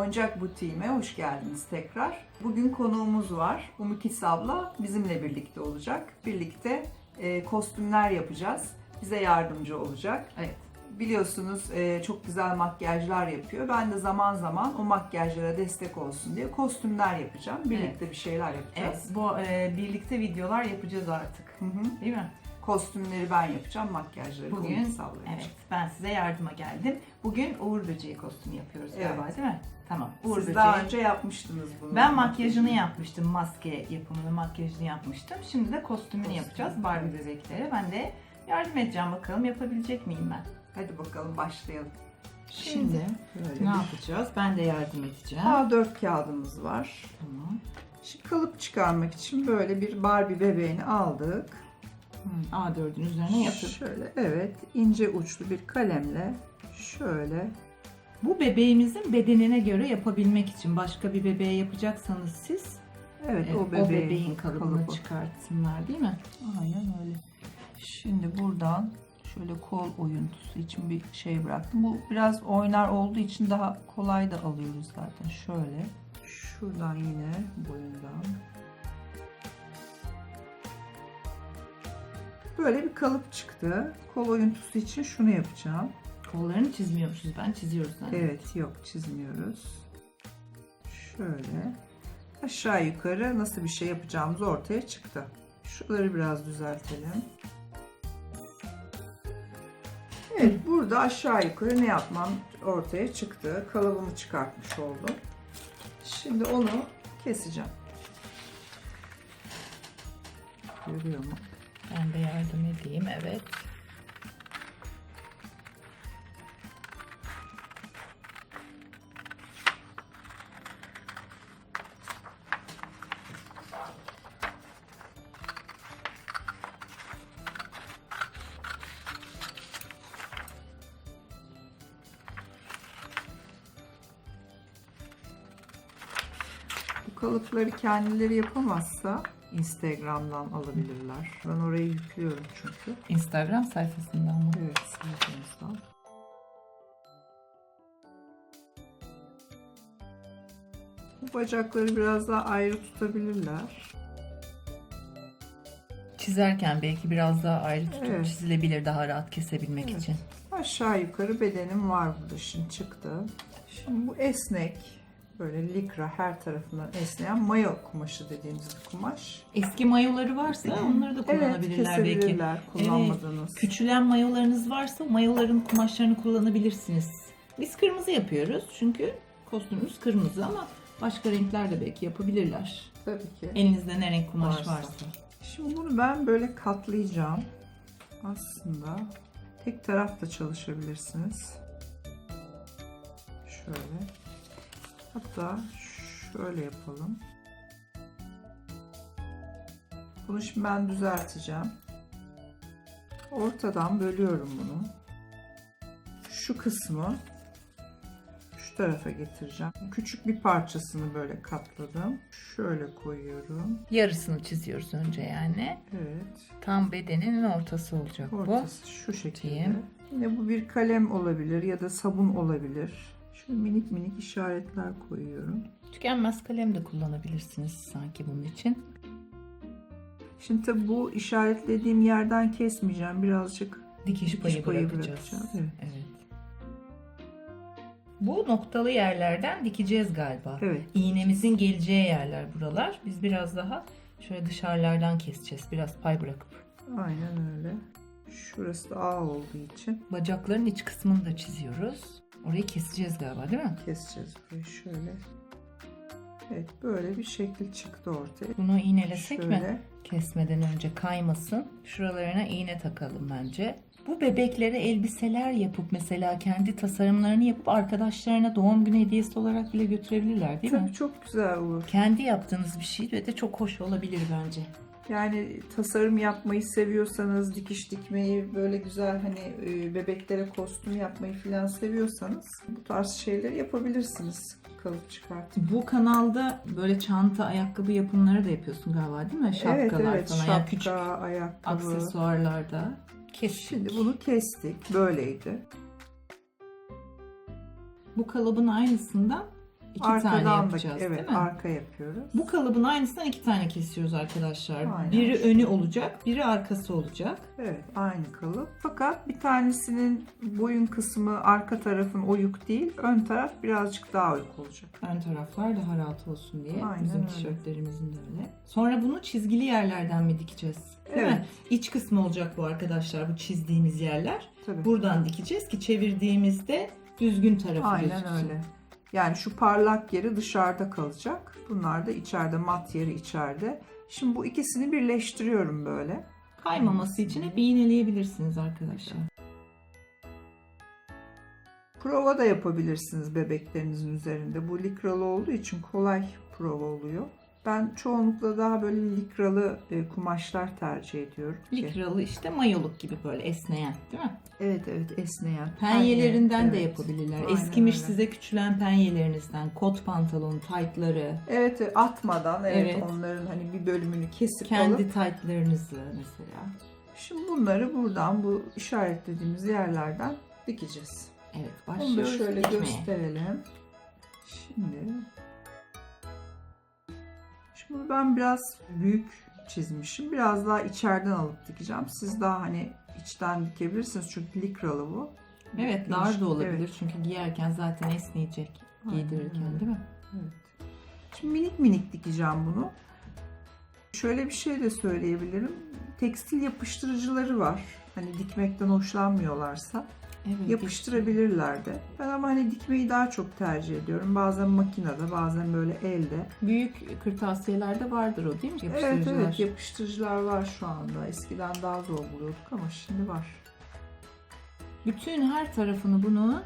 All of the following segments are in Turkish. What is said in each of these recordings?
Oyuncak Butiğime hoş geldiniz tekrar. Bugün konuğumuz var. Umikis abla bizimle birlikte olacak. Birlikte e, kostümler yapacağız. Bize yardımcı olacak. Evet. Biliyorsunuz e, çok güzel makyajlar yapıyor. Ben de zaman zaman o makyajlara destek olsun diye kostümler yapacağım. Birlikte bir şeyler Evet, yapacağız. bu e, birlikte videolar yapacağız artık. Hı hı. Değil mi? Kostümleri ben yapacağım, makyajları Bugün yapacak. evet, ben size yardıma geldim. Bugün Uğur Böceği kostümü yapıyoruz Evet. galiba değil mi? Tamam. Uğur Siz Böceği. daha önce yapmıştınız bunu. Ben makyajını yapmıştım, maske yapımını, makyajını yapmıştım. Şimdi de kostümünü Kostüm. yapacağız Barbie bebeklere. Ben de yardım edeceğim bakalım yapabilecek miyim ben? Hadi bakalım başlayalım. Şimdi Böyle ne yapacağız? Ben de yardım edeceğim. A4 kağıdımız var. Tamam. Şimdi kalıp çıkarmak için böyle bir Barbie bebeğini aldık. Hı, A4'ün üzerine yapıp. Şöyle evet ince uçlu bir kalemle şöyle Bu bebeğimizin bedenine göre yapabilmek için başka bir bebeğe yapacaksanız siz evet, Evet, o bebeğin, kalıbını kalıbı. çıkartsınlar değil mi? Aynen öyle. Şimdi buradan şöyle kol oyuntusu için bir şey bıraktım. Bu biraz oynar olduğu için daha kolay da alıyoruz zaten. Şöyle. Şuradan yine boyundan. Böyle bir kalıp çıktı. Kol oyuntusu için şunu yapacağım. Kollarını çizmiyormuşuz. Ben çiziyoruz zaten. Evet yok çizmiyoruz. Şöyle aşağı yukarı nasıl bir şey yapacağımız ortaya çıktı. Şuraları biraz düzeltelim. Evet burada aşağı yukarı ne yapmam ortaya çıktı. Kalıbımı çıkartmış oldum. Şimdi onu keseceğim. Görüyor mu? Ben de yardım edeyim. Evet. Kalıpları kendileri yapamazsa Instagram'dan alabilirler. Ben oraya yüklüyorum çünkü. Instagram sayfasından mı? Evet, sayfamızdan. Bu bacakları biraz daha ayrı tutabilirler. Çizerken belki biraz daha ayrı tutup Evet. çizilebilir daha rahat kesebilmek Evet. için. Aşağı yukarı bedenim var burada şimdi çıktı. Şimdi bu esnek, böyle likra her tarafından esneyen mayo kumaşı dediğimiz bir kumaş. Eski mayoları varsa onları da Evet, kullanabilirler belki. kesebilirler kullanmadığınız. Küçülen mayolarınız varsa mayoların kumaşlarını kullanabilirsiniz. Biz kırmızı yapıyoruz çünkü kostümümüz kırmızı ama başka renkler de belki yapabilirler. Tabii ki. Elinizde ne renk kumaş Varsa. varsa. Şimdi bunu ben böyle katlayacağım. Aslında tek taraf da çalışabilirsiniz. Şöyle. Hatta şöyle yapalım. Bunu şimdi ben düzelteceğim. Ortadan bölüyorum bunu. Şu kısmı şu tarafa getireceğim. Küçük bir parçasını böyle katladım. Şöyle koyuyorum. Yarısını çiziyoruz önce yani. Evet. Tam bedeninin ortası olacak Ortası şu şekilde. Diyeyim. Yine bu bir kalem olabilir ya da sabun olabilir. Şöyle minik minik işaretler koyuyorum. Tükenmez kalem de kullanabilirsiniz sanki bunun için. Şimdi tabii bu işaretlediğim yerden kesmeyeceğim. Birazcık Dikiş, Dikiş payı, payı bırakacağız. bırakacağım, evet. evet. Bu noktalı yerlerden dikeceğiz galiba. evet. İğnemizin geleceği yerler buralar. Biz biraz daha şöyle dışarılardan keseceğiz. Biraz pay bırakıp. Aynen öyle. Şurası da A olduğu için Bacakların iç kısmını da çiziyoruz. Orayı keseceğiz galiba değil mi? keseceğiz burayı şöyle. Evet böyle bir şekil çıktı ortaya. Bunu iğnelesek mi? Şöyle. Kesmeden önce kaymasın. Şuralarına iğne takalım bence. Bu bebeklere elbiseler yapıp mesela kendi tasarımlarını yapıp arkadaşlarına doğum günü hediyesi olarak bile götürebilirler değil mi? Tabii çok güzel olur. Kendi yaptığınız bir şey ve de çok hoş olabilir bence. Yani tasarım yapmayı seviyorsanız, dikiş dikmeyi, böyle güzel hani e, bebeklere kostüm yapmayı falan seviyorsanız bu tarz şeyleri yapabilirsiniz. Kalıp çıkartıp. Bu kanalda böyle çanta, ayakkabı yapımları da yapıyorsun galiba değil mi? Şapkalar evet evet falan. şapka, Yani küçük ayakkabı. aksesuarlarda. Kestik. Şimdi bunu kestik. Böyleydi. Bu kalıbın aynısından İki tane Arkadan da yapacağız evet değil mi? arka yapıyoruz. Bu kalıbın aynısından iki tane kesiyoruz arkadaşlar. Aynen. Biri önü olacak, biri arkası olacak. Evet aynı kalıp. Fakat bir tanesinin boyun kısmı arka tarafın oyuk değil. Ön taraf birazcık daha oyuk olacak. Ön taraflar daha rahat olsun diye. Aynen Bizim öyle. tişörtlerimizin de öyle. Sonra bunu çizgili yerlerden mi dikeceğiz? Değil Evet. mi? İç kısmı olacak bu arkadaşlar. Bu çizdiğimiz yerler. Tabii. Buradan dikeceğiz ki çevirdiğimizde düzgün tarafı Aynen gözüksün. öyle. Yani şu parlak yeri dışarıda kalacak. Bunlar da içeride, mat yeri içeride. Şimdi bu ikisini birleştiriyorum böyle. Kaymaması için hep iğneleyebilirsiniz arkadaşlar. Prova da yapabilirsiniz bebeklerinizin üzerinde. Bu likralı olduğu için kolay prova oluyor. Ben çoğunlukla daha böyle likralı e, kumaşlar tercih ediyorum. ki. Likralı işte mayoluk gibi böyle esneyen değil mi? Evet evet esneyen. Penyelerinden Penye, de evet. yapabilirler. Aynen Eskimiş öyle. size küçülen penyelerinizden, kot pantolon, taytları, Evet evet, atmadan evet, Evet. onların hani bir bölümünü kesip kendi alıp. taytlarınızı mesela. Şimdi bunları buradan bu işaretlediğimiz yerlerden dikeceğiz. Evet Onu da başlıyoruz şöyle dikmeye. gösterelim. Şimdi Şimdi ben biraz büyük çizmişim. Biraz daha içeriden alıp dikeceğim. Siz daha hani içten dikebilirsiniz çünkü likralı bu. Evet Geniş- dar da olabilir Evet. çünkü giyerken zaten esneyecek Aynen giydirirken öyle. değil mi? Evet. Şimdi minik minik dikeceğim bunu. Şöyle bir şey de söyleyebilirim. Tekstil yapıştırıcıları var. Hani dikmekten hoşlanmıyorlarsa Evet. yapıştırabilirler de. Ben ama hani dikmeyi daha çok tercih ediyorum. Bazen makinede, bazen böyle elde. Büyük kırtasiyelerde vardır o değil mi? Evet Yapıştırıcılar. evet yapıştırıcılar var şu anda. Eskiden daha zor buluyorduk ama şimdi var. Bütün her tarafını bunu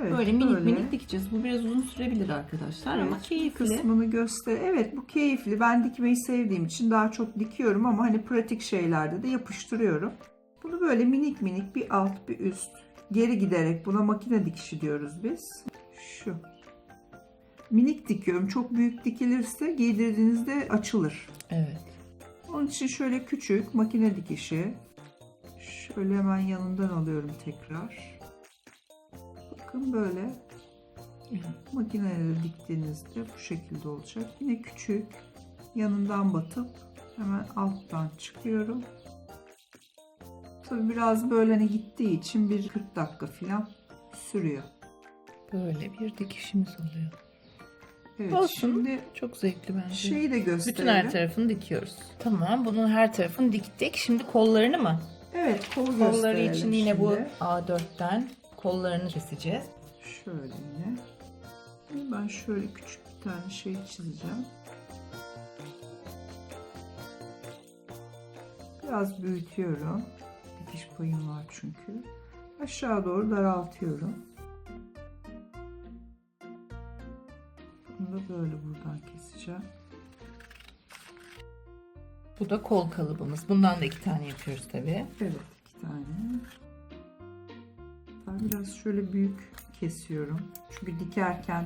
Evet, böyle minik minik dikeceğiz. Bu biraz uzun sürebilir arkadaşlar Evet, ama keyifli. kısmını göster. Evet bu keyifli. Ben dikmeyi sevdiğim için daha çok dikiyorum ama hani pratik şeylerde de yapıştırıyorum. Bunu böyle minik minik bir alt bir üst geri giderek buna makine dikişi diyoruz biz. Şu. Minik dikiyorum. Çok büyük dikilirse giydirdiğinizde açılır. Evet. Onun için şöyle küçük makine dikişi. Şöyle hemen yanından alıyorum tekrar. Bakın böyle makineyle diktiğinizde bu şekilde olacak. Yine küçük yanından batıp hemen alttan çıkıyorum. Tabi biraz böyle hani gittiği için bir 40 dakika falan sürüyor. Böyle bir dikişimiz oluyor. Evet Olsun. şimdi Çok zevkli bence. şeyi de gösterelim. Bütün her tarafını dikiyoruz. Tamam bunun her tarafını diktik. Şimdi kollarını mı? Evet kol Kolları için yine şimdi. bu A4'ten kollarını keseceğiz. Şöyle yine. Ben şöyle küçük bir tane şey çizeceğim. Biraz büyütüyorum. Dikiş payım var çünkü. Aşağı doğru daraltıyorum. Bunu da böyle buradan keseceğim. Bu da kol kalıbımız. Bundan da iki tane yapıyoruz tabii. Evet iki tane. Ben biraz şöyle büyük kesiyorum. Çünkü dikerken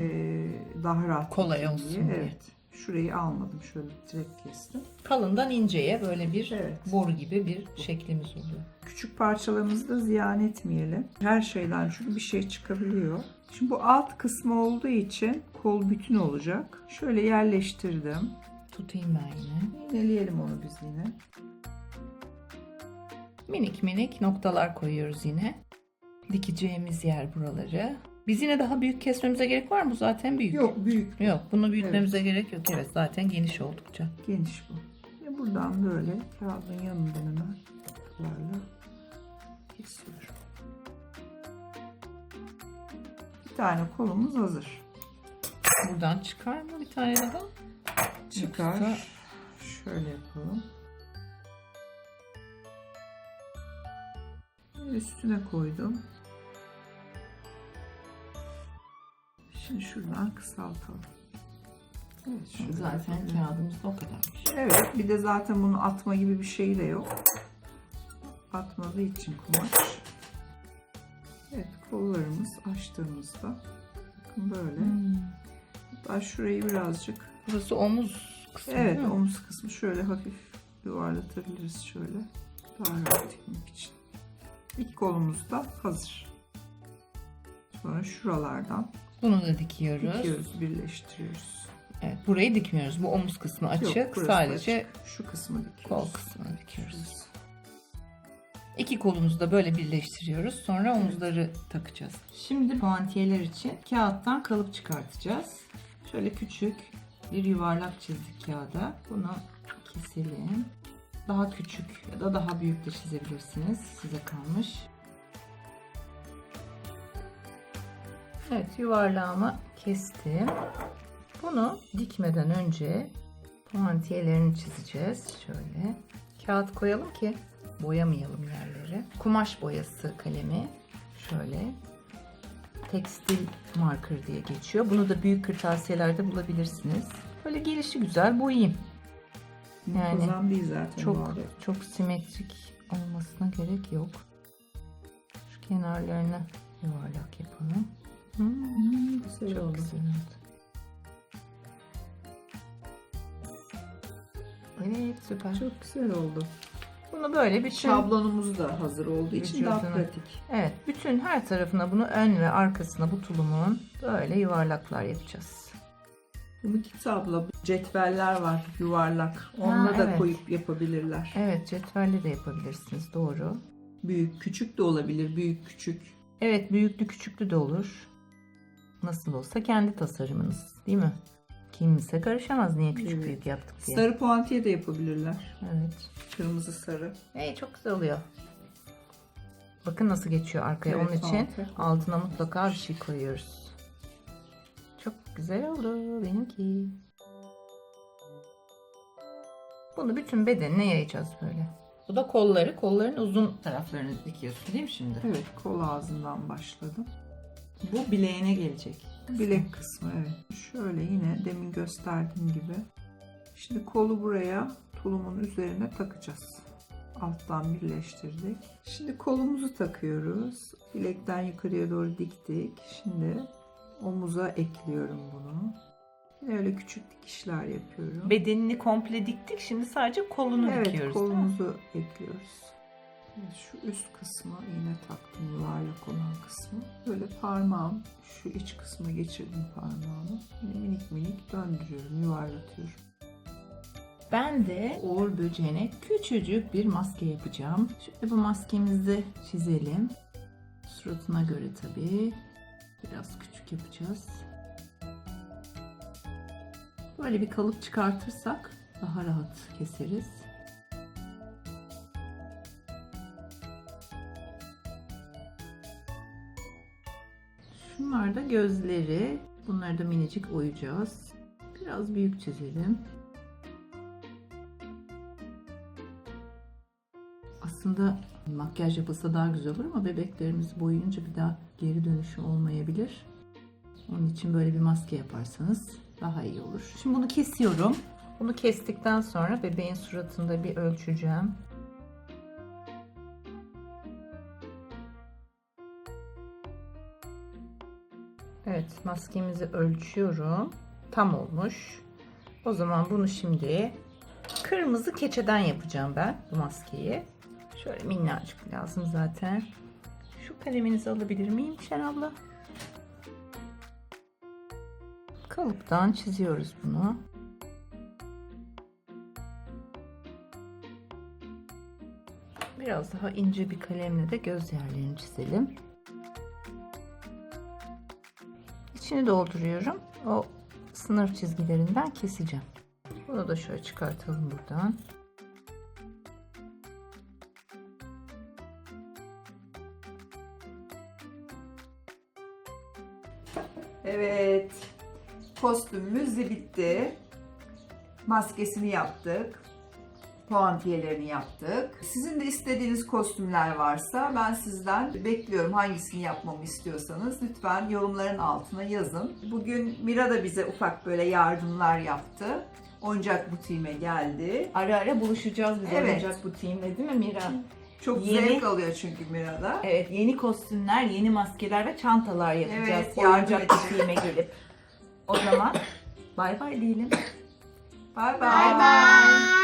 eee, daha rahat Kolay olsun diye. Evet. Şurayı almadım. Şöyle direkt kestim. Kalından inceye böyle bir Evet. boru gibi bir şeklimiz oluyor. Küçük parçalarımızı da ziyan etmeyelim. Her şeyden çünkü bir şey çıkabiliyor. Şimdi bu alt kısmı olduğu için kol bütün olacak. Şöyle yerleştirdim. Tutayım ben yine. İğneleyelim onu biz yine. Minik minik noktalar koyuyoruz yine. Dikeceğimiz yer buraları. Biz yine daha büyük kesmemize gerek var mı? Zaten büyük. Yok büyük. Yok bunu büyütmemize gerek yok. Evet zaten geniş oldukça. Geniş bu. Ve buradan böyle kağıdın yanından hemen tıklarla kesiyorum. Bir tane kolumuz hazır. Buradan çıkar mı bir tane daha? Çıkar. Yoksa- Şöyle yapalım. Üstüne koydum. Şimdi şuradan kısaltalım. Evet, Zaten yapalım. kağıdımız da o kadarmış. Evet, bir de zaten bunu atma gibi bir şey de yok. Atmadığı için kumaş. Evet, kollarımız açtığımızda bakın böyle. Hmm. Hatta şurayı birazcık Burası omuz kısmı Evet omuz kısmı şöyle hafif yuvarlatabiliriz şöyle. Daha rahat dikmek için. İlk kolumuz da hazır. Sonra şuralardan Bunu da dikiyoruz. dikiyoruz, birleştiriyoruz. Evet, burayı dikmiyoruz. Bu omuz kısmı açık. Yok, Sadece açık. şu kısmı dikiyoruz. kol kısmını dikiyoruz. İki kolumuzu da böyle birleştiriyoruz. Sonra omuzları takacağız. Şimdi puantiyeler için kağıttan kalıp çıkartacağız. Şöyle küçük bir yuvarlak çizdik kağıda. Bunu keselim. Daha küçük ya da daha büyük de çizebilirsiniz. Size kalmış. Evet yuvarlağımı kestim. Bunu dikmeden önce puantiyelerini çizeceğiz. Şöyle kağıt koyalım ki boyamayalım yerleri. Kumaş boyası kalemi şöyle tekstil marker diye geçiyor. Bunu da büyük kırtasiyelerde bulabilirsiniz. Böyle gelişi güzel boyayayım. Yani Muntazam değil zaten Çok çok simetrik olmasına gerek yok. Şu kenarlarını yuvarlak yapalım. Hmm, Güzel çok oldu. güzel oldu. Evet süper. Çok güzel oldu. Bunu böyle bütün Şablonumuz da hazır olduğu için daha pratik. evet bütün her tarafına bunu ön ve arkasına bu tulumun böyle yuvarlaklar yapacağız. Bunu kitapla cetveller var yuvarlak. Onunla Ha, da evet. koyup yapabilirler. Evet cetvelle de yapabilirsiniz doğru. Büyük küçük de olabilir. Büyük küçük. Evet büyüklü küçüklü de olur. Nasıl olsa kendi tasarımınız değil mi? Kimse karışamaz niye küçük Evet. büyük yaptık diye. Sarı puantiye de yapabilirler. Evet. Kırmızı sarı. Hey, çok güzel oluyor. Bakın nasıl geçiyor arkaya. Evet, Onun için altı. altına mutlaka bir şey koyuyoruz. Çok güzel oldu benimki. Bunu bütün bedenine yayacağız böyle. Bu da kolları. Kolların uzun taraflarını dikiyorsun değil mi şimdi? Evet kol ağzından başladım. Bu bileğine gelecek. Bilek kısmı evet. Şöyle yine demin gösterdiğim gibi. Şimdi kolu buraya tulumun üzerine takacağız. Alttan birleştirdik. Şimdi kolumuzu takıyoruz. Bilekten yukarıya doğru diktik. Şimdi omuza ekliyorum bunu. Yine öyle küçük dikişler yapıyorum. Bedenini komple diktik. Şimdi sadece kolunu evet dikiyoruz. mi? kolumuzu ekliyoruz. Evet, Şu üst kısmı iğne taktım yuvarlak olan kısmı. Böyle parmağım şu iç kısma geçirdim parmağımı. Yine minik minik döndürüyorum, yuvarlatıyorum. Ben de Uğur böceğine küçücük bir maske yapacağım. Şöyle bu maskemizi çizelim. Suratına göre tabii. Biraz küçük yapacağız. Böyle bir kalıp çıkartırsak daha rahat keseriz. Şunlar da gözleri. Bunları da minicik oyacağız. Biraz büyük çizelim. Aslında makyaj yapılsa daha güzel olur ama bebeklerimiz boyunca bir daha geri dönüşü olmayabilir. Onun için böyle bir maske yaparsanız daha iyi olur. Şimdi bunu kesiyorum. Bunu kestikten sonra bebeğin suratında bir ölçeceğim. Evet maskemizi ölçüyorum. Tam olmuş. O zaman bunu şimdi kırmızı keçeden yapacağım ben bu maskeyi. Şöyle minnacık lazım zaten. Şu kaleminizi alabilir miyim Şen abla? Kalıptan çiziyoruz bunu. Biraz daha ince bir kalemle de göz yerlerini çizelim. İçini dolduruyorum. O sınır çizgilerinden keseceğim. Bunu da şöyle çıkartalım buradan. Evet. Kostümümüz de bitti. Maskesini yaptık. Puantiyelerini yaptık. Sizin de istediğiniz kostümler varsa ben sizden bekliyorum hangisini yapmamı istiyorsanız. Lütfen yorumların altına yazın. Bugün Mira da bize ufak böyle yardımlar yaptı. Oyuncak butiğime geldi. Ara ara buluşacağız biz Evet. oyuncak butiğinde değil mi Mira? Çok Yeni- zevk alıyor çünkü Mira'da. Evet yeni kostümler, yeni maskeler ve çantalar yapacağız. Evet, yardım oyuncak edin. butiğime gelip. O zaman bay bay diyelim. Bye bye. Bye bye.